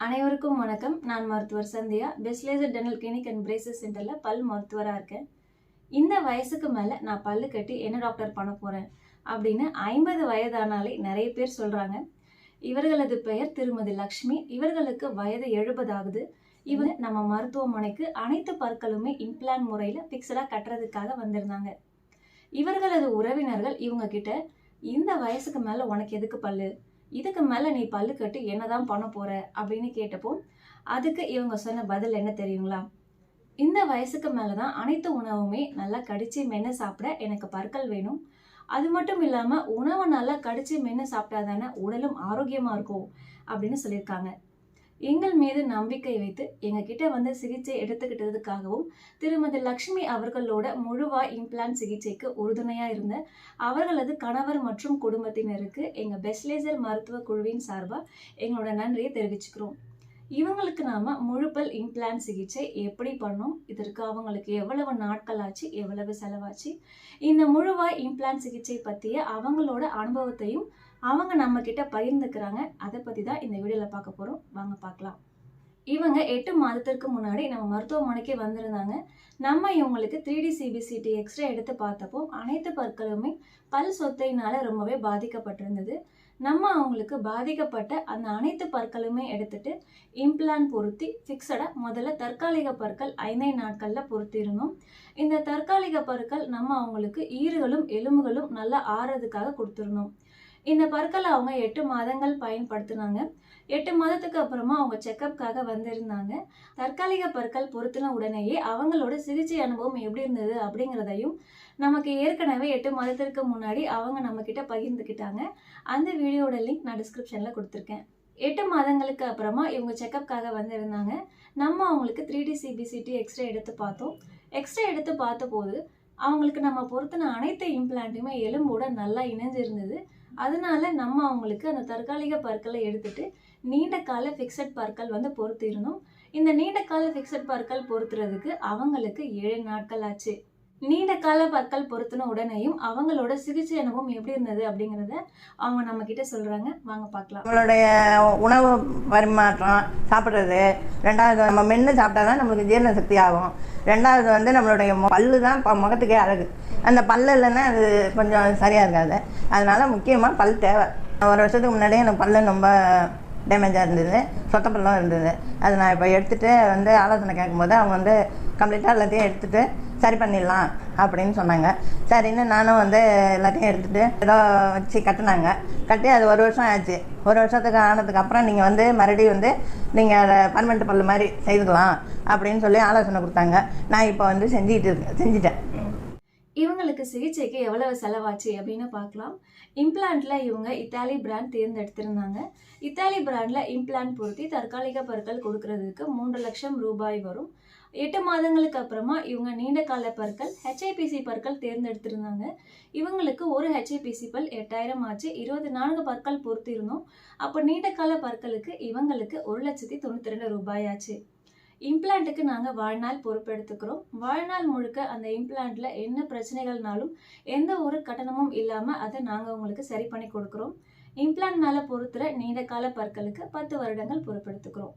அனைவருக்கும் வணக்கம். நான் மருத்துவர் சந்தியா. பெஸ்லேசர் டென்டல் கிளினிக் அண்ட் பிரேசஸ் சென்டரில் பல் மருத்துவராக இருக்கேன். இந்த வயசுக்கு மேலே நான் பல்லு கட்டி என்ன டாக்டர் பண்ண போகிறேன் அப்படின்னு ஐம்பது வயதானாலே நிறைய பேர் சொல்கிறாங்க இவர்களது பெயர் திருமதி லக்ஷ்மி. இவர்களுக்கு வயது எழுபது ஆகுது. இவங்க நம்ம மருத்துவமனைக்கு அனைத்து பற்களுமே இம்ப்ளான் முறையில் ஃபிக்ஸடாக கட்டுறதுக்காக வந்திருந்தாங்க. இவர்களது உறவினர்கள் இவங்க கிட்ட இந்த வயசுக்கு மேலே உனக்கு எதுக்கு பல்லு? இதுக்கு மேலே நீ பல்லு கட்டி என்னதான் பண்ண போற? அப்படின்னு கேட்டப்போ அதுக்கு இவங்க சொன்ன பதில் என்ன தெரியுங்களா? இந்த வயசுக்கு மேலே தான் அனைத்து உணவுமே நல்லா கடிச்சு மென்று சாப்பிட எனக்கு பற்கள் வேணும். அது மட்டும் இல்லாமல் உணவை நல்லா கடிச்சு மென்று சாப்பிட்டா தானே உடலும் ஆரோக்கியமாக இருக்கும் அப்படின்னு சொல்லியிருக்காங்க. எங்கள் மீது நம்பிக்கை வைத்து எங்ககிட்ட வந்து சிகிச்சை எடுத்துக்கிட்டதுக்காகவும் திருமதி லக்ஷ்மி அவர்களோட முழுவாய் இம்ப்ளான்ட் சிகிச்சைக்கு உறுதுணையாக இருந்த அவர்களது கணவர் மற்றும் குடும்பத்தினருக்கு எங்கள் பெஸ்லேசர் மருத்துவ குழுவின் சார்பாக எங்களோட நன்றியை தெரிவிச்சுக்கிறோம். இவங்களுக்கு நாம முழுப்பல் இம்ப்ளான்ட் சிகிச்சை எப்படி பண்ணோம்? இதற்கு அவங்களுக்கு எவ்வளவு நாட்கள் ஆச்சு? எவ்வளவு செலவாச்சு? இந்த முழுவாய் இம்ப்ளான்ட் சிகிச்சை பற்றிய அவங்களோட அனுபவத்தையும் அவங்க நம்ம கிட்ட பகிர்ந்துக்கிறாங்க. அதை பற்றி தான் இந்த வீடியோவில் பார்க்க போகிறோம் வாங்க பார்க்கலாம். இவங்க எட்டு மாதத்திற்கு முன்னாடி நம்ம மருத்துவமனைக்கு வந்திருந்தாங்க. நம்ம இவங்களுக்கு த்ரீ டி சிபிசிடி எக்ஸ்ரே எடுத்து பார்த்தப்போ அனைத்து பற்களுமே பல் சொத்தையினால ரொம்பவே பாதிக்கப்பட்டிருந்தது. நம்ம அவங்களுக்கு பாதிக்கப்பட்ட அந்த அனைத்து பற்களுமே எடுத்துட்டு இம்ப்ளான் பொருத்தி ஃபிக்ஸடாக முதல்ல தற்காலிக பற்கள் ஐந்தை நாட்களில் பொருத்திருந்தோம் இந்த தற்காலிக பற்கள் நம்ம அவங்களுக்கு ஈறுகளும் எலும்புகளும் நல்லா ஆறுறதுக்காக கொடுத்துருந்தோம். இந்த பற்களை அவங்க எட்டு மாதங்கள் பயன்படுத்தினாங்க. எட்டு மாதத்துக்கு அப்புறமா அவங்க செக்கப்காக வந்திருந்தாங்க. தற்காலிக பற்கள் பொருத்தின உடனேயே அவங்களோட சிகிச்சை அனுபவம் எப்படி இருந்தது அப்படிங்கிறதையும் நமக்கு ஏற்கனவே எட்டு மாதத்திற்கு முன்னாடி அவங்க நம்ம கிட்ட பகிர்ந்துக்கிட்டாங்க. அந்த வீடியோட லிங்க் நான் டிஸ்கிரிப்ஷனில் கொடுத்துருக்கேன். எட்டு மாதங்களுக்கு அப்புறமா இவங்க செக்கப்காக வந்திருந்தாங்க. நம்ம அவங்களுக்கு த்ரீ டி சிபிசிடி எக்ஸ்ரே எடுத்து பார்த்தோம். எக்ஸ்ரே எடுத்து பார்த்தபோது அவங்களுக்கு நம்ம பொருத்தின அனைத்து இம்ப்ளான்ட்டுமே எலும்போட நல்லா இணைஞ்சிருந்தது. அதனால நம்ம அவங்களுக்கு அந்த தற்காலிக பற்களை எடுத்துட்டு நீண்ட கால ஃபிக்ஸட் பற்கள் வந்து பொறுத்திருந்தோம் இந்த நீண்ட கால ஃபிக்ஸட் பற்கள் பொறுத்துறதுக்கு அவங்களுக்கு ஏழு நாட்கள் ஆச்சு. நீண்ட கால பற்கள் பொருத்தின உடனேயும் அவங்களோட சிகிச்சை அனுபவம் எப்படி இருந்தது அப்படிங்கிறத அவங்க நம்ம கிட்ட சொல்றாங்க. வாங்க பார்க்கலாம். நம்மளுடைய உணவு பரிமாற்றம் சாப்பிட்றது. ரெண்டாவது நம்ம மென்று சாப்பிட்டா தான் நம்மளுக்கு ஜீரண சக்தி ஆகும். ரெண்டாவது வந்து நம்மளுடைய பல்லு தான் இப்போ முகத்துக்கே அழகு. அந்த பல்லு இல்லைன்னா அது கொஞ்சம் சரியாக இருக்காது. அதனால முக்கியமாக பல் தேவை. ஒரு வருஷத்துக்கு முன்னாடியே எனக்கு பல்லு ரொம்ப டேமேஜாக இருந்தது. சொத்த இருந்தது. அது நான் இப்போ எடுத்துகிட்டு வந்து ஆலோசனை கேட்கும்போது அவங்க வந்து கம்ப்ளீட்டாக எல்லாத்தையும் எடுத்துகிட்டு சரி பண்ணிடலாம் அப்படின்னு சொன்னாங்க. சரின்னு நானும் வந்து எல்லாத்தையும் எடுத்துகிட்டு ஏதோ வச்சு கட்டினாங்க. கட்டி அது ஒரு வருஷம் ஆச்சு. ஒரு வருஷத்துக்கு ஆனதுக்கு அப்புறம் நீங்கள் வந்து மறுபடியும் வந்து நீங்கள் அதை பர்மனெண்ட் பல்லு மாதிரி செய்துக்கலாம் அப்படின்னு சொல்லி ஆலோசனை கொடுத்தாங்க. நான் இப்போ வந்து செஞ்சுக்கிட்டு இருக்கேன் செஞ்சுட்டேன். இவங்களுக்கு சிகிச்சைக்கு எவ்வளவு செலவாச்சு அப்படின்னு பார்க்கலாம். இம்ப்ளாண்ட்டில் இவங்க இத்தாலி பிராண்ட் தேர்ந்தெடுத்திருந்தாங்க. இத்தாலி பிராண்டில் இம்ப்ளாண்ட் பொருத்தி தற்காலிக பற்கள் கொடுக்கறதுக்கு மூன்று லட்சம் ரூபாய் வரும். எட்டு மாதங்களுக்கு அப்புறமா இவங்க நீண்ட கால பற்கள் ஹெச்ஐபிசி பற்கள் தேர்ந்தெடுத்திருந்தாங்க. இவங்களுக்கு ஒரு ஹெச்ஐபிசி பல் எட்டாயிரம் ஆச்சு. இருபத்தி நான்கு பற்கள் பொறுத்திருந்தோம் அப்போ நீண்ட கால பற்களுக்கு இவங்களுக்கு ஒரு லட்சத்தி தொண்ணூற்றி ரெண்டு ரூபாய் ஆச்சு இம்ப்ளாண்ட்டுக்கு நாங்கள் வாழ்நாள் பொறுப்பெடுத்துக்கிறோம். வாழ்நாள் முழுக்க அந்த இம்ப்ளாண்ட்டில் என்ன பிரச்சனைகள்னாலும் எந்த ஒரு கட்டணமும் இல்லாமல் அதை நாங்கள் உங்களுக்கு சரி பண்ணி கொடுக்குறோம். இம்ப்ளாண்ட் மேலே பொறுத்துற நீண்ட கால பற்களுக்கு பத்து வருடங்கள் பொறுப்பெடுத்துக்கிறோம்.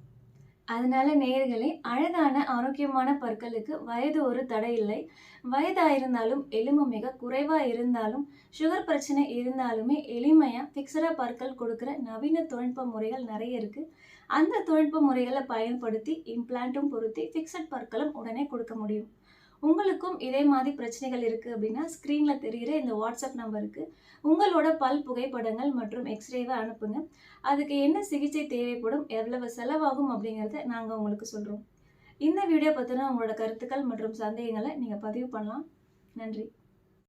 அதனால நேர்களே அழகான ஆரோக்கியமான பற்களுக்கு வயது ஒரு தடை இல்லை வயதாயிருந்தாலும் எலும்பு மிக குறைவாக இருந்தாலும் சுகர் பிரச்சனை இருந்தாலுமே எளிமையாக ஃபிக்ஸடா பற்கள் கொடுக்குற நவீன தொழில்நுட்ப முறைகள் நிறைய இருக்குது அந்த தொழில்நுட்ப முறைகளை பயன்படுத்தி இம்ப்ளான்ட்டும் பொருத்தி ஃபிக்ஸட் பற்களும் உடனே கொடுக்க முடியும். உங்களுக்கும் இதே மாதிரி பிரச்சனைகள் இருக்குது அப்படின்னா ஸ்க்ரீனில் தெரிகிற இந்த வாட்ஸ்அப் நம்பருக்கு உங்களோட பல் புகைப்படங்கள் மற்றும் எக்ஸ்ரேவை அனுப்புங்க. அதுக்கு என்ன சிகிச்சை தேவைப்படும் எவ்வளவு செலவாகும் அப்படிங்கிறத நாங்கள் உங்களுக்கு சொல்கிறோம் இந்த வீடியோ பற்றின உங்களோட கருத்துக்கள் மற்றும் சந்தேகங்களை நீங்கள் பதிவு பண்ணலாம். நன்றி.